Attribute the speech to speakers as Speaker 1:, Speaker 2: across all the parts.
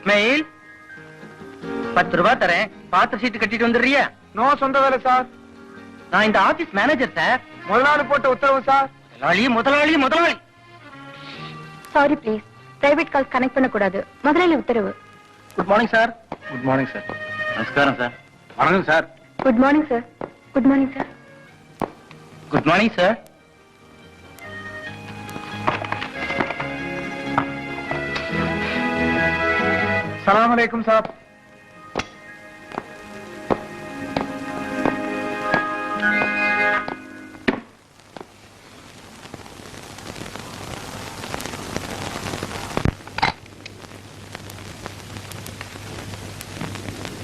Speaker 1: Smile பத்து ரூபாய் தரேன். பாத்திர சீட்டு கட்டிட்டு வந்துடுறியா?
Speaker 2: நோ சொந்த வேலை சார்.
Speaker 1: நான் இந்த ஆபீஸ் மேனேஜர் சார்.
Speaker 2: முதலாளி போட்ட உத்தரவு சார்.
Speaker 1: முதலாளி முதலாளி முதலாளி.
Speaker 3: Sorry please private call connect பண்ணக்கூடாது. முதலாளி உத்தரவு.
Speaker 1: Good morning sir
Speaker 2: good morning sir
Speaker 1: நமஸ்காரம் சார்
Speaker 2: வணக்கம் sir
Speaker 3: good morning sir good morning sir
Speaker 1: good morning sir
Speaker 2: சலாம் அலைக்கும் சார்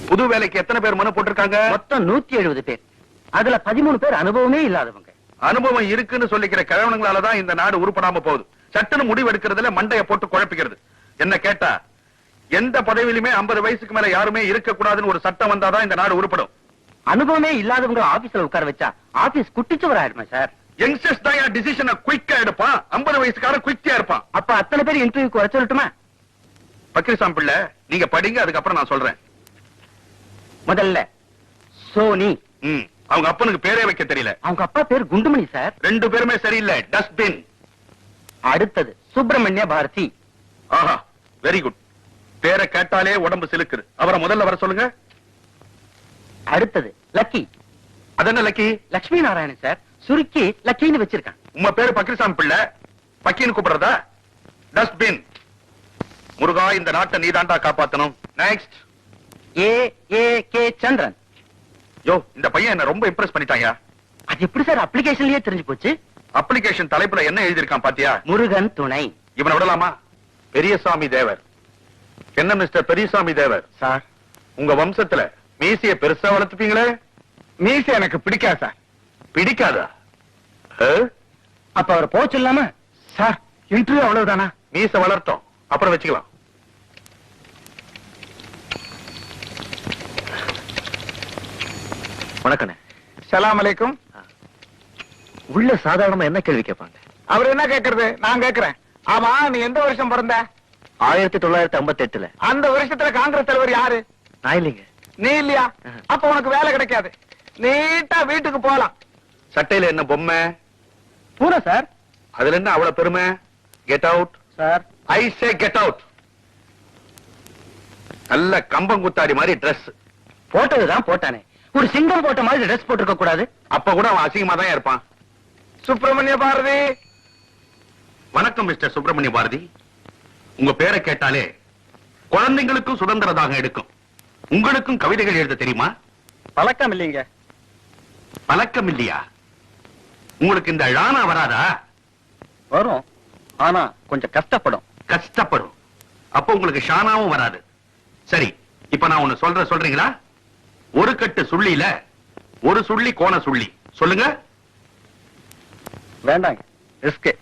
Speaker 4: புது வேலைக்கு எத்தனை பேர் மனு போட்டிருக்காங்க?
Speaker 1: மொத்தம் நூத்தி எழுபது பேர். அதுல பதிமூணு பேர் அனுபவமே இல்லாதவங்க.
Speaker 4: அனுபவம் இருக்குன்னு சொல்லிக்கிற கிழவனுங்களால தான் இந்த நாடு உருப்படாம போகுது. சட்டுன்னு முடிவு எடுக்கிறதுல மண்டைய போட்டு குழப்பிக்கிறது. என்ன கேட்டா எந்த பதவியிலுமே 50 வயசுக்கு மேல யாருமே இருக்க கூடாதுன்னு ஒரு சட்டம் வந்தாதான் இந்த நாடு உருப்படும்.
Speaker 1: அனுபவமே இல்லாதவங்க ஆபீஸ்ல உட்கார வச்சா ஆபீஸ் குட்டிச்சுவர் ஆயிடுமா சார்.
Speaker 4: யங்ஸ்டர்ஸ் தான் என் டிசிஷனை குயிக்கா எடுப்பான். 50 வயசுக்காரன் குயிக்கா இருப்பான்.
Speaker 1: அப்ப அத்தனை பேர் இன்டர்வியூக்கு வர சொல்லட்டுமா?
Speaker 4: பக்கிரிசாமி பிள்ளை நீங்க படிங்க அதுக்கப்புறம் நான் சொல்றேன்.
Speaker 1: முதல்ல சோனி.
Speaker 4: ம், அவங்க அப்பனுக்கு பேரே வைக்க தெரியல.
Speaker 1: அவங்க அப்பா பேர் குண்டுமணி சார்.
Speaker 4: ரெண்டு பேருமே சரியில்லை. டஸ்ட்பின்
Speaker 1: அடுத்தது சுப்பிரமணிய பாரதி.
Speaker 4: ஆஹா வெரி குட் பேரை கேட்டாலே உடம்பு சிலுக்குது. அவரை முதல்ல வர சொல்லுங்க.
Speaker 1: அடுத்தது லக்கி.
Speaker 4: அது என்ன லக்கி?
Speaker 1: லட்சுமி நாராயணன் சார். சுருக்கி லக்கின்னு வச்சிருக்கான்.
Speaker 4: உங்க பேரு பக்கிரிசாமி பிள்ளை. பக்கின்னு கூப்பிடுறதா? டஸ்ட்பின் முருகா இந்த நாட்டை நீதாண்டா காப்பாத்தணும். நெக்ஸ்ட்
Speaker 1: ஏ ஏ கே சந்திரன்.
Speaker 4: யோ இந்த பையன் என்ன ரொம்ப இம்ப்ரெஸ் பண்ணிட்டாங்க
Speaker 1: அது எப்படி சார் அப்ளிகேஷன்லயே தெரிஞ்சு போச்சு?
Speaker 4: அப்ளிகேஷன் தலைப்புல என்ன எழுதியிருக்கான் பாத்தியா?
Speaker 1: முருகன் துணை.
Speaker 4: இவனை விடலாமா? பெரியசாமி தேவர். என்ன மிஸ்டர் பெரியசாமி தேவர்?
Speaker 1: சார்.
Speaker 4: உங்க வம்சத்துல மீசிய பெருசா வளர்த்துப்பீங்களே?
Speaker 2: மீசை எனக்கு பிடிக்காது சார்.
Speaker 4: பிடிக்காதா?
Speaker 1: அப்ப அவர் போச்சு இல்லாம
Speaker 2: சார் இன்டர்வியூ அவ்வளவுதானா?
Speaker 4: மீச வளர்த்தோம். அப்புறம் வச்சுக்கலாம்.
Speaker 1: வணக்கண்ணே.
Speaker 2: சலாம் அலைக்கும்.
Speaker 1: உள்ள சாதாரணமா என்ன கேள்வி கேட்பாங்க?
Speaker 2: அவர் என்ன கேக்குறது நான் கேக்குறேன் ஆமா நீ எந்த வருஷம் பிறந்த?
Speaker 1: ஆயிரத்தி தொள்ளாயிரத்தி ஐம்பத்தி எட்டுல
Speaker 2: அந்த வருஷத்துல காங்கிரஸ் தலைவர் யாரு?
Speaker 1: நான் இல்லைங்க.
Speaker 2: நீ இல்லையா? அப்ப உனக்கு வேலை கிடைக்காது. நீட்டா வீட்டுக்கு போலாம்.
Speaker 4: சட்டையில என்ன பொம்மை?
Speaker 1: பூரா சார்
Speaker 4: அதுல என்ன அவ்வளவு பெருமை? Get out
Speaker 1: sir
Speaker 4: I say get out நல்ல கம்பங்குத்தாடி மாதிரி Dress.
Speaker 1: போட்டதுதான் போட்டானே. ஒரு சிங்கம் போட்ட மாதிரி ட்ரெஸ் போட்டிருக்க கூடாது.
Speaker 4: அப்ப கூட அவன் அசிங்கமா தான் இருப்பான்.
Speaker 2: சுப்பிரமணிய பாரதி.
Speaker 4: வணக்கம் மிஸ்டர் சுப்பிரமணிய பாரதி. உங்க பேரை கேட்டாலே குழந்தைங்களுக்கும் சுதந்திர தாகம் எடுக்கும். உங்களுக்கும் கவிதைகள் எழுத தெரியுமா?
Speaker 1: பழக்கம் இல்லைங்க.
Speaker 4: பழக்கம் இல்லையா? உங்களுக்கு இந்த ழானா வராதா?
Speaker 1: வரும். ஆனா கொஞ்சம் கஷ்டப்படும்.
Speaker 4: கஷ்டப்படும். அப்ப உங்களுக்கு ஷானாவும் வராது. சரி இப்ப நான் ஒண்ணு சொல்ற சொல்றீங்களா? ஒரு கட்டு சுள்ளியில ஒரு சுள்ளி கோண சுள்ளி. சொல்லுங்க.
Speaker 1: வேண்டாங்க. ரிஸ்க்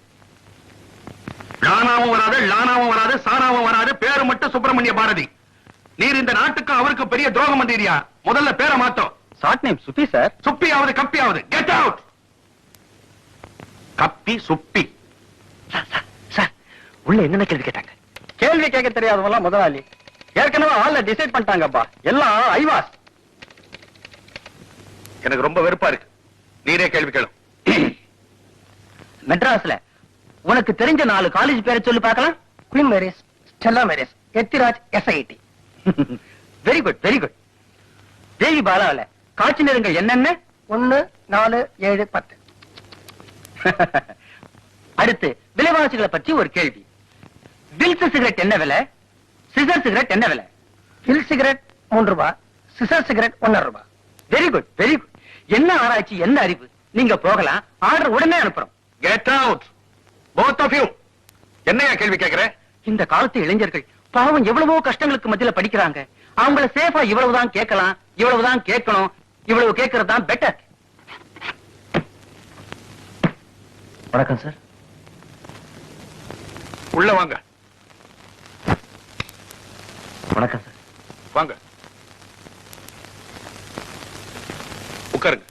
Speaker 4: லானாவும் வராது லானாவும் வராது சாராவும் வராது பேரு மட்டும் சுப்பிரமணிய பாரதி. நீர் இந்த நாட்டுக்கு அவருக்கு பெரிய துரோகம் பண்றீரியா முதல்ல பேரை மாத்தோம்.
Speaker 1: ஷார்ட் நேம் சுபி சார்
Speaker 4: சுப்பியாவது கப்பியாவது. Get out Kappi Suppi.
Speaker 1: Sir உள்ள என்னென்ன கேள்வி கேட்டாங்க? கேள்வி கேட்க தெரியாதவங்க முதலாளி. ஏற்கனவே ஆள்ல டிசைட் பண்ணிட்டாங்கப்பா. எல்லாம் ஐவாஸ்.
Speaker 4: எனக்கு ரொம்ப வெறுப்பா இருக்கு. நீரே கேள்வி கேளும்.
Speaker 1: மெட்ராஸ்ல உனக்கு தெரிஞ்ச நாலு காலேஜ் பேரை சொல்லி பார்க்கலாம். Queen Mary's Stella Maris Ethiraj SIT very good very good Devi பாலாவில காட்சி நேரங்கள் என்னென்ன? ஒன்னு நாலு ஏழு பத்து. அடுத்து விலைவாசிகளை பற்றி ஒரு கேள்வி. வில்ஸ் சிகரெட் என்ன விலை? சிசர் சிகரெட் என்ன விலை? வில் சிகரெட் மூன்று ரூபாய் சிசர் சிகரெட் ஒன்னரை ரூபாய் வெரி குட் வெரி குட் என்ன ஆராய்ச்சி என்ன அறிவு? நீங்க போகலாம் ஆர்டர் உடனே அனுப்புறோம்.
Speaker 4: Get out both of you என்னையா கேள்வி கேக்குற
Speaker 1: இந்த காலத்து இளைஞர்கள் பாவம் எவ்வளவோ கஷ்டங்களுக்கு மத்தியில படிக்கிறாங்க. அவங்கள சேஃபா இவ்வளவுதான் கேட்கலாம் இவ்வளவுதான் கேட்கணும் இவ்வளவு கேட்கறது தான் பெட்டர் வணக்கம் சார்
Speaker 4: உள்ள வாங்க.
Speaker 1: வணக்கம் சார்
Speaker 4: வாங்க உட்காருங்க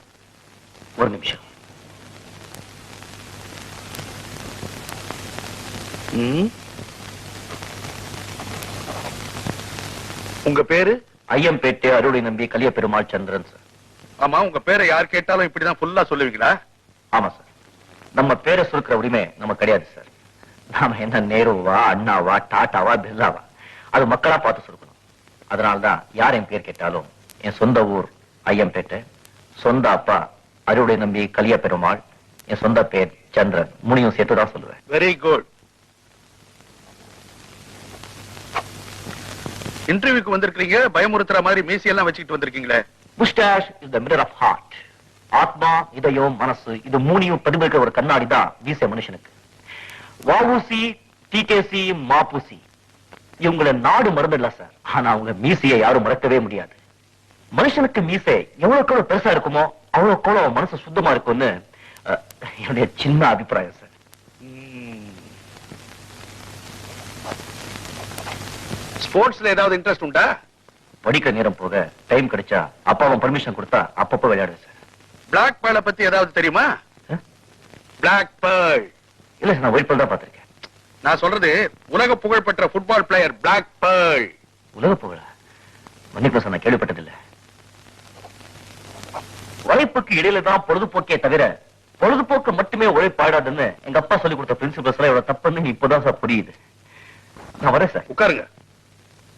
Speaker 5: ஒரு நிமிஷம்
Speaker 4: ம். உங்க பேரு?
Speaker 5: ஐயம்பேட்டை அருளை நம்பி கலிய பெருமாள் சந்திரன் சார்.
Speaker 4: ஆமா உங்க பேரை யார் கேட்டாலும் இப்படிதான் ஃபுல்லா சொல்லுவீங்களா?
Speaker 5: ஆமா சார். நம்ம பேரை சுருக்கிற உரிமை நமக்கு கிடையாது சார். நாம என்ன நேருவா அண்ணாவா டாட்டாவா பிர்லாவா? அது மக்களா பார்த்து சுருக்கணும். அதனால்தான் யார் என் பேர் கேட்டாலும் என் சொந்த ஊர் ஐயம்பேட்டை சொந்த அப்பா அருளை நம்பி கலிய பெருமாள் என் சொந்த பேர் சந்திரன். முனியும் சேர்த்து தான் சொல்லுவேன்.
Speaker 4: வெரி குட் இன்டர்வியூக்கு வந்திருக்கீங்க பயமுறுத்துற மாதிரி மீசையெல்லாம் எல்லாம் வச்சுக்கிட்டு வந்திருக்கீங்களே.
Speaker 5: Moustache is the mirror of heart ஆத்மா இதயம் மனசு இது மூணையும் பிரதிபலிக்கிற ஒரு கண்ணாடி தான் வீச மனுஷனுக்கு. வாவூசி டிகேசி மாபூசி. இவங்கள நாடு மறந்துடல சார் ஆனா அவங்க மீசையை யாரும் மறக்கவே முடியாது. மனுஷனுக்கு மீசை எவ்வளவு எவ்வளவு பெருசா இருக்குமோ அவ்வளவு எவ்வளவு மனசு சுத்தமா இருக்கும்னு என்னுடைய சின்ன அபிப்பிராயம் சார்
Speaker 4: ஸ்போர்ட்ஸ்ல ஏதாவது இன்ட்ரெஸ்ட் உண்டா?
Speaker 5: படிக்கிற நேரம் போக டைம் கிடைச்சா அப்பாவும் பர்மிஷன் கொடுத்தா அப்பப்போ விளையாடுவேன் சார்
Speaker 4: பிளாக் பேர்ல பத்தி ஏதாவது தெரியுமா? பிளாக் பேர்ல்
Speaker 5: இல்ல சார் நான் ஒயிட் பால் தான் பார்த்திருக்கேன்.
Speaker 4: நான் சொல்றது உலக புகழ்பெற்ற ஃபுட்பால் பிளேயர் பிளாக் பேர்ல்
Speaker 5: உலக புகழ? மன்னிப்பு சார் நான் கேள்விப்பட்டதில்லை. உழைப்புக்கு இடையில தான் பொழுதுபோக்கே தவிர பொழுதுபோக்கு மட்டுமே உழைப்பாடாதுன்னு எங்க அப்பா சொல்லி கொடுத்த பிரின்சிபல்ஸ் எல்லாம் இவ்வளவு தப்புன்னு இப்பதான் சார் புரியுது. நான் வரேன் சார்
Speaker 4: உட்காருங்க.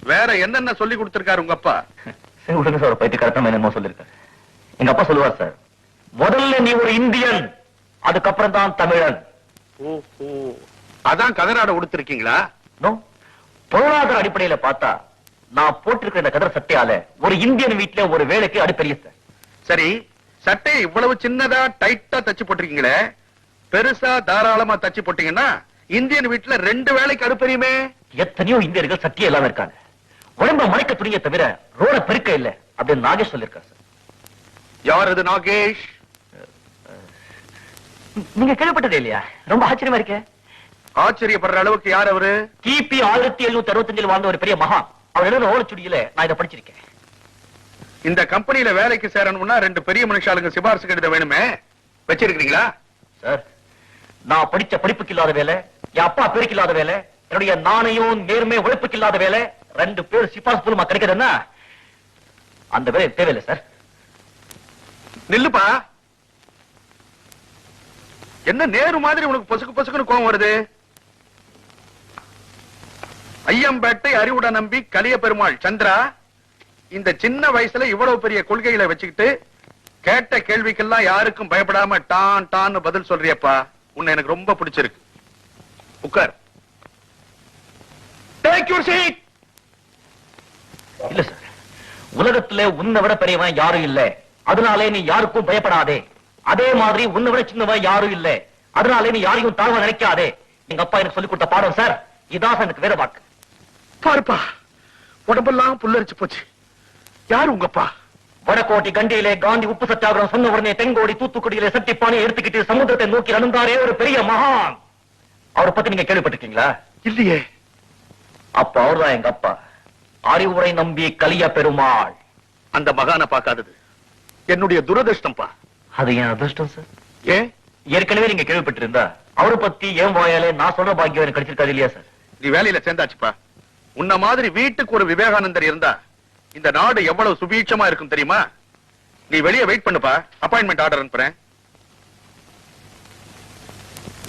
Speaker 4: வேற என்னென்ன சொல்லி கொடுத்திருக்காரு உங்க அப்பா?
Speaker 5: சரி விடுங்க சார் பயிற்சி கரெக்டா என்னமோ சொல்லிருக்காரு எங்க அப்பா சொல்லுவார் சார் முதல்ல நீ ஒரு இந்தியன் அதுக்கப்புறம் தான் தமிழன்.
Speaker 4: ஓஹோ. அதான் கதராட உடுத்திருக்கீங்களா?
Speaker 5: பொருளாதார அடிப்படையில பார்த்தா நான் போட்டிருக்கிற இந்த கதர் சட்டையால ஒரு இந்தியன் வீட்டுல ஒரு வேலைக்கு அடுப்பெரிய சார்.
Speaker 4: சரி சட்டையை இவ்வளவு சின்னதா டைட்டா தச்சு போட்டிருக்கீங்களே பெருசா தாராளமா தச்சு போட்டீங்கன்னா இந்தியன் வீட்டுல ரெண்டு வேலைக்கு அடுப்பறியுமே
Speaker 5: எத்தனையோ இந்தியர்கள் இல்லாம இருக்காங்க. உடம்ப மறைக்க துணிய தவிர ரோட பெருக்க இல்ல அப்படின்னு நாகேஷ் சொல்லிருக்காரு சார்.
Speaker 4: யார் இது நாகேஷ்?
Speaker 5: நீங்க கேள்விப்பட்டதே இல்லையா? ரொம்ப ஆச்சரியமா இருக்கே.
Speaker 4: ஆச்சரியப்படுற அளவுக்கு யார் அவரு?
Speaker 5: கிபி ஆயிரத்தி எழுநூத்தி அறுபத்தஞ்சில் வாழ்ந்த ஒரு பெரிய மகான். அவர் எழுதுற ஓலச்சுடியில நான் இதை படிச்சிருக்கேன்.
Speaker 4: இந்த கம்பெனில வேலைக்கு சேரணும்னா ரெண்டு பெரிய மனுஷாளுங்க சிபாரிசு கடிதம் வேணுமே? வச்சிருக்கீங்களா
Speaker 5: சார் நான் படிச்ச படிப்புக்கு இல்லாத வேலை என் அப்பா பேருக்கு இல்லாத வேலை என்னுடைய நாணயம் நேர்மை உழைப்புக்கு இல்லாத வேலை ரெண்டு பேர் சிபாஸ் மூலமா கிடைக்கிறதுன்னா அந்த வேலை தேவையில்லை சார்.
Speaker 4: நில்லுப்பா. என்ன நேரு மாதிரி உனக்கு பொசுக்கு பொசுக்குன்னு கோவம் வருது? ஐயம்பேட்டை அறிவுட நம்பி கலிய பெருமாள் சந்திரா இந்த சின்ன வயசுல இவ்வளவு பெரிய கொள்கைகளை வச்சுக்கிட்டு கேட்ட கேள்விக்கெல்லாம் யாருக்கும் பயப்படாம டான் டான்னு பதில் சொல்றியப்பா. உன்னை எனக்கு ரொம்ப பிடிச்சிருக்கு. உட்கார். டேக் யூர் சீட்
Speaker 5: உலகத்துல உன்னை விட பெரியவன் யாரும் இல்ல. அதனாலே நீ யாருக்கும் பயப்படாதே. அதே மாதிரி உன்னை விட சின்னவன் யாரும் இல்ல. அதனாலே நீ யாரையும் தாழ்வ நினைக்காதே. எங்க அப்பா எனக்கு சொல்லி கொடுத்த பாடம் சார். இதான் எனக்கு வேற வாக்கு.
Speaker 4: பாருப்பா உடம்பெல்லாம் புல்லரிச்சு போச்சு. யாரு உங்கப்பா
Speaker 5: வடகோட்டை கண்டியிலே காந்தி உப்பு சத்தியாகிரகம் சொன்ன உடனே தென்கோடி தூத்துக்குடியிலே சட்டிப்பானை எடுத்துக்கிட்டு சமுத்திரத்தை நோக்கி நடந்தாரே ஒரு பெரிய மகான். அவரை பத்தி நீங்க கேள்விப்பட்டிருக்கீங்களா?
Speaker 4: இல்லையே.
Speaker 5: அப்ப அவர்தான் எங்க அப்பா. அறிவுரை நம்பி கலிய பெருமாள்.
Speaker 4: அந்த மகானை பார்க்காதது. என்னுடைய துரதிருஷ்டம்பா.
Speaker 5: அது என் அதிர்ஷ்டம் சார்.
Speaker 4: ஏன்
Speaker 5: ஏற்கனவே நீங்க கேள்விப்பட்டிருந்தா அவரை பத்தி ஏன் வாயாலே நான் சொல்ற பாக்கியம் எனக்கு கிடைச்சிருக்காது இல்லையா சார்?
Speaker 4: நீ வேலையில சேர்ந்தாச்சுப்பா. உன்ன மாதிரி வீட்டுக்கு ஒரு விவேகானந்தர் இருந்தா இந்த நாடு எவ்வளவு சுபீட்சமா இருக்கும் தெரியுமா? நீ வெளியே வெயிட் பண்ணுப்பா. அப்பாயின்மெண்ட் ஆர்டர் அனுப்புறேன்.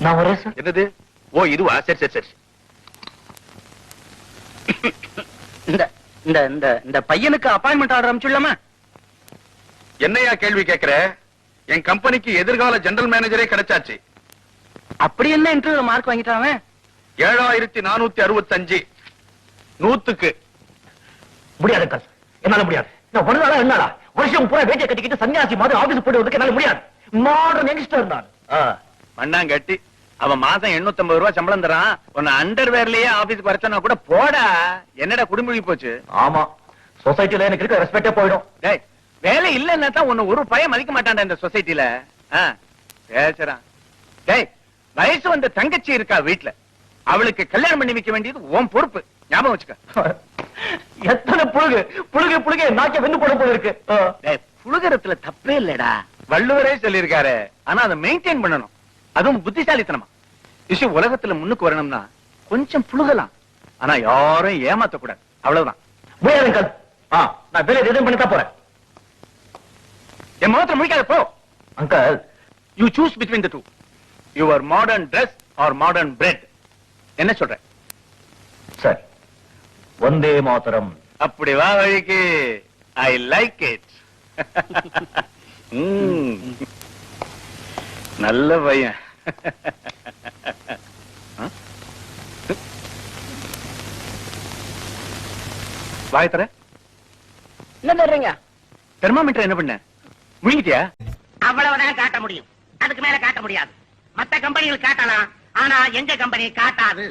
Speaker 5: நான் வரேன் சார்.
Speaker 4: என்னது? ஓ இதுவா? சரி சரி சரி.
Speaker 1: இந்த இந்த இந்த இந்த பையனுக்கு அப்பாயின்மெண்ட் ஆர்டர் அனுப்பிச்சுடலாமா?
Speaker 4: என்னையா கேள்வி கேக்குற என் கம்பெனிக்கு எதிர்கால ஜெனரல் மேனேஜரே கிடைச்சாச்சு.
Speaker 1: அப்படி என்ன இன்டர்வியூ மார்க் வாங்கிட்டான்?
Speaker 4: ஏழாயிரத்தி நானூத்தி அறுபத்தஞ்சு. நூத்துக்கு.
Speaker 5: முடியாது என்னால முடியாது. நான் ஒரு நாளா என்னாலா? வருஷம் பூரா வேட்டியை கட்டிக்கிட்டு சன்னியாசி மாதிரி ஆபீஸ் போயிட்டு வரதுக்கு என்னால முடியாது. மாடர்ன் யங்ஸ்டர் நான்.
Speaker 2: மண்ணாங்கட்டி. அவன் மாசம் 850 ரூபாய் சம்பளம் தரான். உன்னை அண்டர் வேர்லயே ஆபீஸ்க்கு வரச்சனா கூட போடா. என்னடா குடும்பி போச்சு?
Speaker 5: ஆமா. சொசைட்டில எனக்கு இருக்க ரெஸ்பெக்டே போயிடும்.
Speaker 2: டேய் வேலை இல்லன்னா தான் உன்னை ஒரு பையன் மதிக்க மாட்டான்டா இந்த சொசைட்டில பேசுறான். டேய் வயசு வந்த தங்கச்சி இருக்கா வீட்ல? அவளுக்கு கல்யாணம் பண்ணி வைக்க வேண்டியது உன் பொறுப்பு. ஞாபகம் வச்சுக்க.
Speaker 5: எத்தனை புழுகு? புழுகு புழுகு நாக்க வெந்து போட போல இருக்கு.
Speaker 2: புழுகிறதுல தப்பே இல்லடா. வள்ளுவரே சொல்லியிருக்காரு. ஆனா அதை மெயின்டைன் பண்ணணும். அதுவும் புத்திசாலித்தனமா. விஷயம் உலகத்துல முன்னுக்கு வரணும்னா கொஞ்சம் புழுகலாம். ஆனா யாரும் ஏமாத்த கூடாது அவ்வளவுதான்
Speaker 5: நான் ரிசைன் பண்ணி தான் போறேன்.
Speaker 2: என் முகத்துல முடிக்காத போ.
Speaker 5: Uncle
Speaker 2: you choose between the two your modern dress or modern bread என்ன சொல்ற?
Speaker 5: சரி. வந்தே மாதரம்.
Speaker 2: அப்படி வா வழிக்கு. ஐ லைக் இட் நல்ல பையன். ஆ? வாய் தர
Speaker 1: என்ன தர்றீங்க
Speaker 2: தெர்மாமீட்டர் என்ன பண்ண? முழுங்கிட்டியா?
Speaker 6: அவ்வளவுதான் காட்ட முடியும். அதுக்கு மேல காட்ட முடியாது. மத்த கம்பெனிகள் காட்டலாம். ஆனா எங்க கம்பெனி காட்டாது?